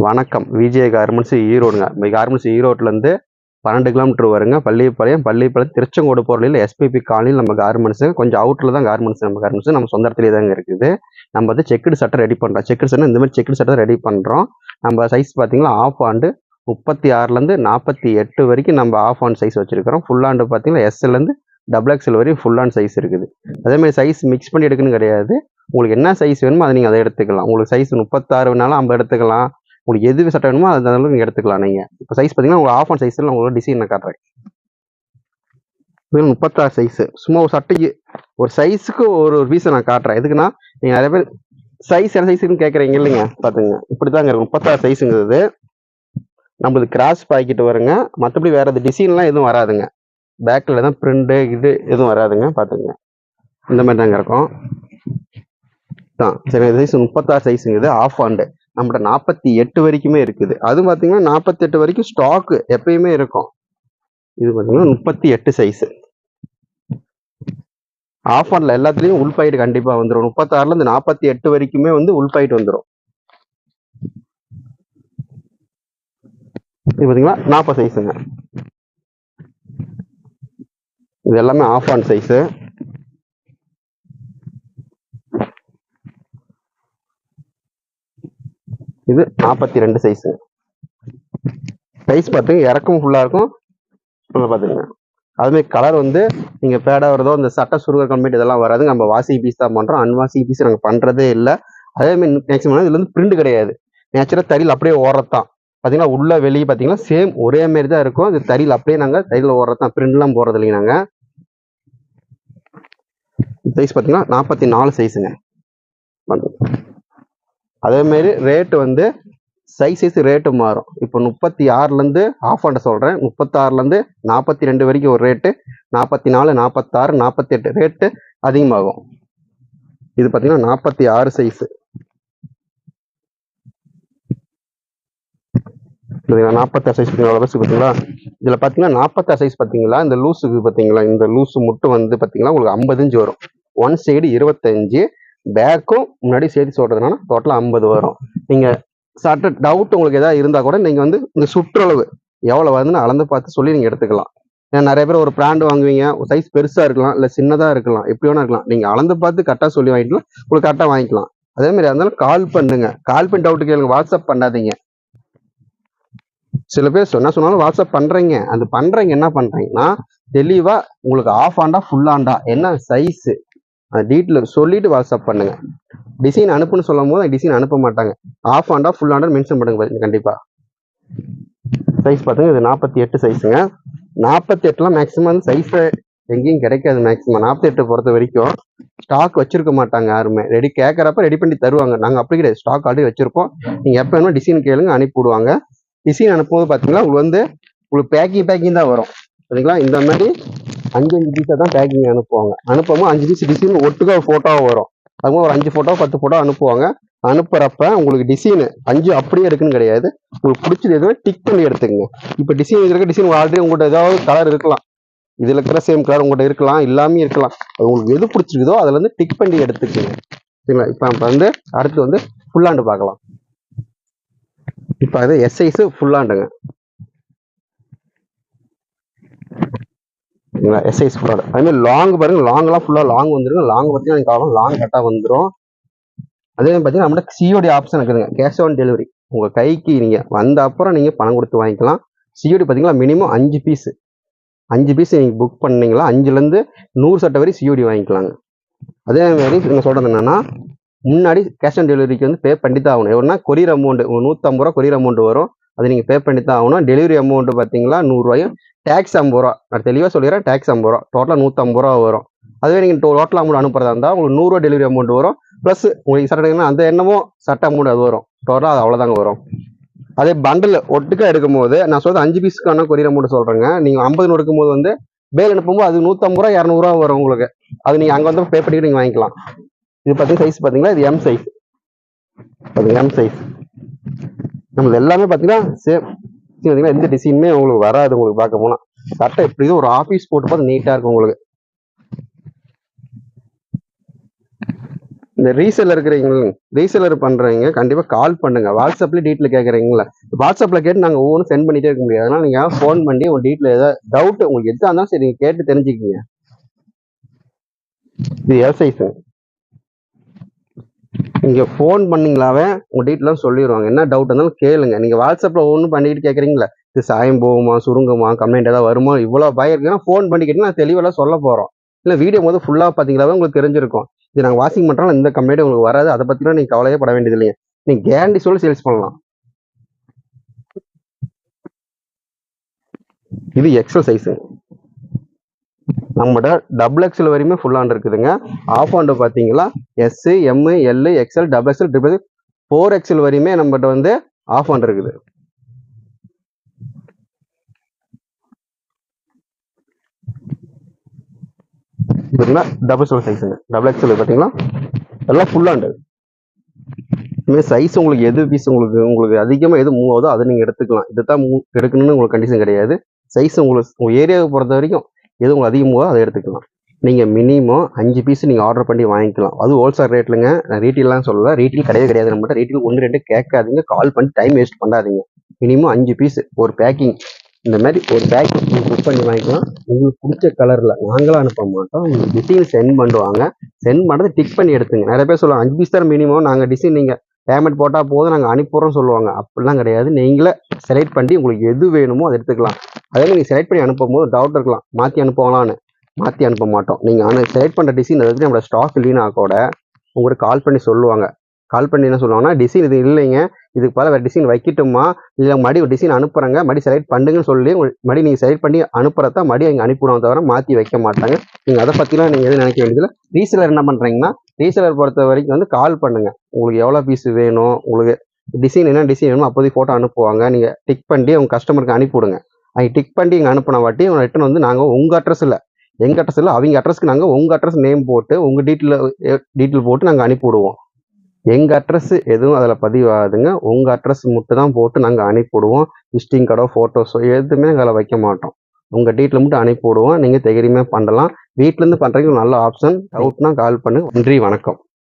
வணக்கம். விஜய கார்மெண்ட்ஸ் ஈரோடுங்க. இந்த கார்மெண்ட்ஸ் ஈரோட்லேருந்து பன்னெண்டு கிலோமீட்டர் வருங்க. பள்ளிப்பாளையம் பள்ளிப்பாளையம் திருச்செங்கோடு போகிற எஸ்பிபி காலனியில் நம்ம கார்மெண்ட்ஸு கொஞ்சம் அவுட்டில் தான் கார்மெண்ட்ஸ் நம்ம கார்மெண்ட்ஸ் நம்ம சொந்த இடத்துலேயே தாங்க இருக்குது. நம்ம வந்து செக்குடு சட்டை ரெடி பண்ணுறோம் செக்குடு சட்டை இந்த மாதிரி செக்குடு சட்டை ரெடி பண்ணுறோம் நம்ம சைஸ் பார்த்தீங்கன்னா ஆஃப் ஆண்டு முப்பத்தி ஆறுலேருந்து நாற்பத்தி எட்டு வரைக்கும் நம்ம ஆஃப் ஆன் சைஸ் வச்சுருக்கிறோம். ஃபுல் ஆண்டு பார்த்தீங்கன்னா எஸ்எல்லேருந்து டபுள் எக்ஸ்எல் வரையும் ஃபுல் ஆன் சைஸ் இருக்குது. அதேமாதிரி சைஸ் மிக்ஸ் பண்ணி எடுக்கணும் கிடையாது. உங்களுக்கு என்ன சைஸ் வேணுமோ அதை நீங்கள் அதை எடுத்துக்கலாம். உங்களுக்கு சைஸ் முப்பத்தாறு வேணாலும் ஐம்பது எடுத்துக்கலாம். உங்களுக்கு எது சட்டை வேணுமோ அந்த அளவுக்கு நீங்கள் எடுத்துக்கலாம் நீங்கள் இப்போ சைஸ் பார்த்தீங்கன்னா உங்களுக்கு ஆஃப் ஆன் சைஸில் உங்களுக்கு டிசைன் நான் காட்டுறேன். முப்பத்தாறு சைஸு சும்மா ஒரு சட்டைக்கு ஒரு சைஸுக்கு ஒரு ஒரு பீஸை நான் காட்டுறேன். எதுக்குன்னா நீங்கள் நிறைய பேர் சைஸ் என்ன சைஸுன்னு கேட்குறீங்க இல்லைங்க? பார்த்துங்க இப்படி தாங்க இருக்கும் முப்பத்தாறு சைஸுங்கிறது நம்மளுக்கு கிராஸ் பாக்கெட் வருங்க. மற்றபடி வேற எது டிசைன்லாம் எதுவும் வராதுங்க. பேக்கில் தான் பிரிண்டு இது எதுவும் வராதுங்க. பார்த்துங்க இந்த மாதிரி தாங்க இருக்கும் தான் சரி சைஸ் முப்பத்தாறு சைஸுங்கிறது ஆஃப் ஆண்டு நம்மகிட்ட நாற்பத்தி எட்டு வரைக்குமே இருக்குது. அது பார்த்தீங்கன்னா நாற்பத்தி எட்டு வரைக்கும் ஸ்டாக்கு எப்பயுமே இருக்கும். இது பார்த்தீங்கன்னா முப்பத்தி எட்டு சைஸு ஆஃபரில் எல்லாத்துலேயும் உள் பாயிட் கண்டிப்பாக வந்துடும் முப்பத்தாறுலேருந்து நாற்பத்தி எட்டு வரைக்குமே வந்து உள் பாயிட் வந்துடும் இது பார்த்தீங்கன்னா நாற்பது சைஸுங்க இது எல்லாமே ஆஃப் ஆன் சைஸு இது நாற்பத்தி ரெண்டு சைஸுங்க சைஸ் பார்த்துங்க இறக்கும் ஃபுல்லாக இருக்கும். நல்லா பார்த்துங்க அதுமாதிரி கலர் வந்து நீங்கள் பேடாக வருதோ இந்த சட்டை சுருக கம்பெனி இதெல்லாம் வராது. நம்ம வாசி பீஸ் தான் பண்ணுறோம் அன்வாசி பீஸ் நாங்கள் பண்ணுறதே இல்லை. அதேமாதிரி மேக்ஸிமம் இதில் வந்து பிரிண்ட் கிடையாது. நேச்சுரல் தறியில் அப்படியே ஓடுறதான் பார்த்தீங்கன்னா உள்ள வெளியே பார்த்தீங்கன்னா சேம் ஒரே மாதிரி தான் இருக்கும். இது தறியில் அப்படியே நாங்கள் தறியில் ஓடுறதான் பிரிண்ட்லாம் போடுறது இல்லைங்க நாங்கள் சைஸ் பார்த்தீங்கன்னா நாற்பத்தி நாலு சைஸுங்க அதேமாரி ரேட்டு வந்து சைஸ் சைஸ் ரேட்டு மாறும். இப்போ முப்பத்தி ஆறுலேருந்து ஆஃப் ஆண்ட சொல்கிறேன் முப்பத்தாறுலேருந்து நாற்பத்தி ரெண்டு வரைக்கும் ஒரு ரேட்டு நாற்பத்தி நாலு நாற்பத்தாறு நாற்பத்தெட்டு ரேட்டு அதிகமாகும். இது பார்த்தீங்கன்னா நாற்பத்தி ஆறு சைஸு நாற்பத்தாறு சைஸ் பார்த்தீங்களா இதில் பார்த்தீங்கன்னா நாற்பத்தாறு சைஸ் பார்த்தீங்களா இந்த லூஸுக்கு பார்த்தீங்களா இந்த லூஸு முட்டு வந்து பார்த்தீங்கன்னா உங்களுக்கு ஐம்பது இன்ச்சு வரும். ஒன் சைடு இருபத்தஞ்சு பேக்கும் முன்னாடி சேர்த்து சொல்கிறதுனால டோட்டலாக ஐம்பது வரும். நீங்கள் சட்ட டவுட் உங்களுக்கு எதாவது இருந்தால் கூட நீங்கள் வந்து இந்த சுற்றளவு எவ்வளோ வருதுன்னு அளந்து பார்த்து சொல்லி நீங்கள் எடுத்துக்கலாம். ஏன்னா நிறைய பேர் ஒரு பிராண்ட் வாங்குவீங்க சைஸ் பெருசாக இருக்கலாம் இல்லை சின்னதாக இருக்கலாம் எப்படி வேணா இருக்கலாம். நீங்கள் அளந்து பார்த்து கரெக்டாக சொல்லி வாங்கிக்கலாம் உங்களுக்கு கரெக்டாக வாங்கிக்கலாம். அதே மாதிரி இருந்தாலும் கால் பண்ணுங்க. கால் பண்ணி டவுட் கேளுங்க வாட்ஸ்அப் பண்ணாதீங்க. சில பேர் என்ன சொன்னாலும் வாட்ஸ்அப் பண்ணுறீங்க அந்த பண்ணுறீங்க என்ன பண்ணுறீங்கன்னா தெளிவாக உங்களுக்கு ஆஃப் ஆண்டா ஃபுல் ஆண்டா என்ன சைஸு அந்த டீட்டெயில் சொல்லிட்டு வாட்ஸ்அப் பண்ணுங்க. டிசைன் அனுப்புன்னு சொல்லும் போது டிசைன் அனுப்ப மாட்டாங்க. Of Andal full Andal mention பண்ணுங்க பாருங்க கண்டிப்பா. சைஸ் பார்த்துங்க இது நாற்பத்தி எட்டு சைஸுங்க நாற்பத்தி எட்டுலாம் மேக்ஸிமம் சைஸ் எங்கேயும் கிடைக்காது மேக்ஸிமம் நாற்பத்தி எட்டு பொறுத்த வரைக்கும் ஸ்டாக் வச்சிருக்க மாட்டாங்க யாருமே. ரெடி கேட்குறப்ப ரெடி பண்ணி தருவாங்க. நாங்கள் அப்படி கிடையாது. ஸ்டாக் ஆல்ரெடி வச்சிருப்போம் நீங்கள் எப்போ வேணுமோ டிசைன் கேளுங்க அனுப்பி விடுவாங்க. டிசைன் அனுப்பும்போது பார்த்தீங்கன்னா உங்களுக்கு வந்து உங்களுக்கு பேக்கிங் பேக்கிங் தான் வரும். சரிங்களா? இந்த மாதிரி அஞ்சு அஞ்சு பீஸாக தான் பேக்கிங் அனுப்புவாங்க. அனுப்பும்போது அஞ்சு பீஸ் டிசைன் ஒட்டுக்கா ஃபோட்டோவாக வரும். அதுவும் ஒரு அஞ்சு ஃபோட்டோ பத்து ஃபோட்டோ அனுப்புவாங்க. அனுப்புறப்ப உங்களுக்கு டிசைனு அஞ்சு அப்படியே இருக்குன்னு கிடையாது. உங்களுக்கு பிடிச்சது எதுவும் டிக் பண்ணி எடுத்துக்கங்க. இப்போ டிசைன் இருக்க டிசைன் ஆல்ரெடி உங்கள்கிட்ட ஏதாவது கலர் இருக்கலாம். இதில் இருக்கிற சேம் கலர் உங்கள்கிட்ட இருக்கலாம். எல்லாமே இருக்கலாம். அது உங்களுக்கு எது பிடிச்சிருக்குதோ அதில் வந்து டிக் பண்ணி எடுத்துக்கோங்க. சரிங்களா? இப்போ நம்ம வந்து அடுத்து வந்து ஃபுல்லாண்டு பார்க்கலாம். இப்போ அது எஸ்ஐஸு ஃபுல்லாண்டுங்க சரிங்களா எஸ்ஐஸ் ஃப்ராடு ஃபுல்லாக அதுமாதிரி லாங் பாருங்க லாங்லாம் ஃபுல்லாக லாங் வந்துருங்க லாங் பார்த்தீங்கன்னா காலம் லாங் கரெக்டாக வந்துடும் அதே மாதிரி பார்த்தீங்கன்னா நம்மகிட்ட சிஓடி ஆப்ஷன் இருக்குதுங்க. கேஷ் ஆன் டெலிவரி உங்கள் கைக்கு நீங்கள் வந்த அப்புறம் நீங்கள் பணம் கொடுத்து வாங்கிக்கலாம். சிஓடி பார்த்தீங்கன்னா மினிமம் அஞ்சு பீஸ் அஞ்சு பீஸ் நீங்கள் புக் பண்ணீங்களா? அஞ்சுலேருந்து நூறு சட்டை வரை சிஓடி வாங்கிக்கலாங்க. அதே மாதிரி நீங்கள் சொல்கிறது என்னென்னா முன்னாடி கேஷ் ஆன் டெலிவரிக்கு வந்து பே பண்ணி தான் ஆகணும். எவ்வளோனா கொரியர் அமௌண்ட் நூற்றம்பது ரூபா கொரியர் அமௌண்ட் வரும். அது நீங்கள் பே பண்ணி தான் ஆகணும். டெலிவரி அமௌண்ட்டு பார்த்தீங்களா? நூறுரூவாயும் டேக்ஸ் ஐம்பது ரூபா. நான் தெளிவாக சொல்லிடுறேன் டேக்ஸ் ஐம்பது ரூபா. டோட்டலாக நூற்றம்பது ரூபா வரும். அதுவே நீங்கள் டோட்டல் அமௌண்ட் அனுப்புறதா இருந்தால் உங்களுக்கு நூறுரூவா டெலிவரி அமௌண்ட் வரும். ப்ளஸ் உங்களுக்கு சட்டை அந்த என்னமோ சட்ட அமௌண்ட் அது வரும். டோட்டலாக அது அவ்வளோதாங்க வரும். அதே பண்டில் ஒட்டுக்கா எடுக்கும் போது நான் சொல்கிறது அஞ்சு பீஸுக்கான கொரியர் அமௌண்ட் சொல்கிறேங்க நீங்கள் ஐம்பது எடுக்கும் போது வந்து பேல் அனுப்பும்போது அது நூற்றம்பது ரூபா இரநூறுவா வரும் உங்களுக்கு. அது நீங்கள் அங்கே வந்து பே பண்ணிட்டு நீங்கள் வாங்கிக்கலாம். இது பார்த்தீங்கன்னா சைஸ் பார்த்தீங்கன்னா இது எம் சைஸ் அது எம் சைஸ் நம்மளது எல்லாமே பார்த்தீங்கன்னா சேம் பார்த்தீங்கன்னா எந்த டிசைனுமே உங்களுக்கு வராது உங்களுக்கு பார்க்க போனால் கரெக்டாக எப்படி ஒரு ஆஃபீஸ் போட்டு பார்த்து நீட்டாக இருக்கும் உங்களுக்கு. இந்த ரீசெல்லர் இருக்கிறீங்க ரீசெல்லர் பண்ணுறீங்க கண்டிப்பாக கால் பண்ணுங்க. வாட்ஸ்அப்ல டீட்டெயில் கேட்குறீங்களா வாட்ஸ்அப்பில் கேட்டு நாங்கள் ஒவ்வொன்றும் சென்ட் பண்ணிகிட்டே இருக்க முடியாது. அதனால் நீங்கள் ஃபோன் பண்ணி உங்கள் டீட்டெயில் ஏதாவது டவுட் உங்களுக்கு எதா இருந்தாலும் சரி நீங்கள் கேட்டு தெரிஞ்சுக்கிங்க. இது எல் சைஸுங்க நீங்கள் ஃபோன் பண்ணிங்களாவே உங்கள் டீட்டெயிலாம் சொல்லிடுவாங்க என்ன டவுட் இருந்தாலும் கேளுங்க. நீங்கள் வாட்ஸ்அப்பில் ஒன்றும் பண்ணிட்டு கேட்குறீங்களா இது சாயம் போகுமா சுருங்குமா கம்ப்ளைண்ட் ஏதாவது வருமா? இவ்வளோ பயம் இருக்குன்னா ஃபோன் பண்ணி நான் தெளிவெல்லாம் சொல்ல போகிறோம் இல்லை வீடியோ போது ஃபுல்லாக பார்த்தீங்களாவே உங்களுக்கு தெரிஞ்சிருக்கும். இது நாங்கள் வாஷிங் பண்ணுறோம் இந்த கம்ப்ளைண்ட் உங்களுக்கு வராது. அதை பற்றிலாம் நீங்கள் கவலையே பட வேண்டியது இல்லைங்க. நீங்கள் கேரண்டி சொல்லி சேல்ஸ் பண்ணலாம். இது எக்ஸல் சைஸுங்க நம்மகிட்ட டபுள் எக்ஸல் வரையுமே ஃபுல் இருக்குதுங்க. ஆஃப் ஆண்டு பார்த்தீங்களா S M L XL double XL triple four XL வரையுமே நம்மகிட்ட வந்து ஆஃப் ஹேண்ட் இருக்குது பார்த்தீங்கன்னா டபுள் எக்ஸல் சைஸுங்க டபுள் எக்ஸ்எல் பார்த்தீங்களா எல்லாம் ஃபுல் ஹேண்டு இதுமாதிரி சைஸ் உங்களுக்கு எது பீஸ் உங்களுக்கு உங்களுக்கு அதிகமாக எது மூவ் ஆகுதோ அதை நீங்கள் எடுத்துக்கலாம். இதை தான் மூவ் எடுக்கணும்னு உங்களுக்கு கண்டிஷன் கிடையாது. சைஸ் உங்களுக்கு உங்கள் ஏரியாவை பொறுத்த வரைக்கும் எது உங்களுக்கு அதிகமாக அதை எடுத்துக்கலாம். நீங்கள் மினிமம் அஞ்சு பீஸ் நீங்கள் ஆர்டர் பண்ணி வாங்கிக்கலாம். அது ஹோல்சேல் ரேட்லங்க நான் ரீட்டெயிலாம் சொல்லல. ரீட்டெயில் கிடையவே கிடையாது நம்மகிட்ட. ரீட்டெயில் ஒன்று ரெண்டு கேட்காதீங்க. கால் பண்ணி டைம் வேஸ்ட் பண்ணாதீங்க. மினிமம் அஞ்சு பீஸ் ஒரு பேக்கிங் இந்த மாதிரி ஒரு பேக்கிங் நீங்கள் புக் பண்ணி வாங்கிக்கலாம். உங்களுக்கு பிடிச்ச கலரில் நாங்களும் அனுப்ப மாட்டோம். உங்களுக்கு டிசைன் சென்ட் பண்ணுவாங்க. சென்ட் பண்ணுறது டிக் பண்ணி எடுத்துங்க. நிறைய பேர் சொல்லுவாங்க அஞ்சு பீஸ் தான் மினிமம் நாங்கள் டிசைன் நீங்கள் பேமெண்ட் போட்டால் போதும். நாங்கள் அனுப்புகிறோம் சொல்லுவாங்க. அப்படிலாம் கிடையாது. நீங்களே செலக்ட் பண்ணி உங்களுக்கு எது வேணுமோ அதை எடுத்துக்கலாம். அதே நீங்கள் செலக்ட் பண்ணி அனுப்பும் போது டவுட் இருக்கலாம். மாற்றி அனுப்புவாங்களான்னு மாற்றி அனுப்ப மாட்டோம். நீங்கள் ஆனால் செலக்ட் பண்ணுற டிசைன் அதாவது நம்மளோட ஸ்டாக் இல்லைன்னா கூட உங்களுக்கு கால் பண்ணி சொல்லுவாங்க. கால் பண்ணி என்ன சொல்லுவாங்கன்னா டிசைன் இது இல்லைங்க. இதுக்கு பல வேறு டிசைன் வைக்கட்டுமா இல்லை மடி ஒரு டிசைன் அனுப்புகிறாங்க மடி செலக்ட் பண்ணுங்கன்னு சொல்லி மடி நீங்கள் செலக்ட் பண்ணி அனுப்புறதா மடி அங்கே அனுப்பிவிடுவாங்க தவிர மாற்றி வைக்க மாட்டாங்க. நீங்கள் அதை பற்றிலாம் நீங்கள் எதுவும் நினைக்க வேண்டியதில்லை. ரீசலர் என்ன பண்ணுறீங்கன்னா ரீசலர் பொறுத்த வரைக்கும் வந்து கால் பண்ணுங்கள் உங்களுக்கு எவ்வளோ பீஸ் வேணும் உங்களுக்கு டிசைன் என்ன டிசைன் வேணுமோ அப்போதைக்கு ஃபோட்டோ அனுப்புவாங்க. நீங்கள் டிக் பண்ணி உங்கள் கஸ்டமருக்கு அனுப்பிவிடுங்க. அவங்க டிக் பண்ணி இங்கே அனுப்பின வாட்டி உங்க ரிட்டன் வந்து நாங்கள் உங்கள் அட்ரஸ் இல்லை எங்கள் அட்ரஸ் இல்லை அவங்க அட்ரஸ்க்கு நாங்கள் உங்கள் அட்ரஸ் நேம் போட்டு உங்கள் டீட்டெயில் டீட்டெயில் போட்டு நாங்கள் அனுப்பிவிடுவோம். எங்கள் அட்ரஸ் எதுவும் அதில் பதிவாகுதுங்க உங்கள் அட்ரஸ் மட்டும் தான் போட்டு நாங்கள் அனுப்பிவிடுவோம். விசிட்டிங் கார்டோ ஃபோட்டோஸோ எதுவுமே நாங்கள் அதில் வைக்க மாட்டோம். உங்கள் டீட்டெயில் மட்டும் அனுப்பிவிடுவோம். நீங்கள் தைரியமாக பண்ணலாம். வீட்டிலேருந்து பண்ணுறதுக்கு நல்ல ஆப்ஷன் டவுட்னா கால் பண்ணு. நன்றி வணக்கம்.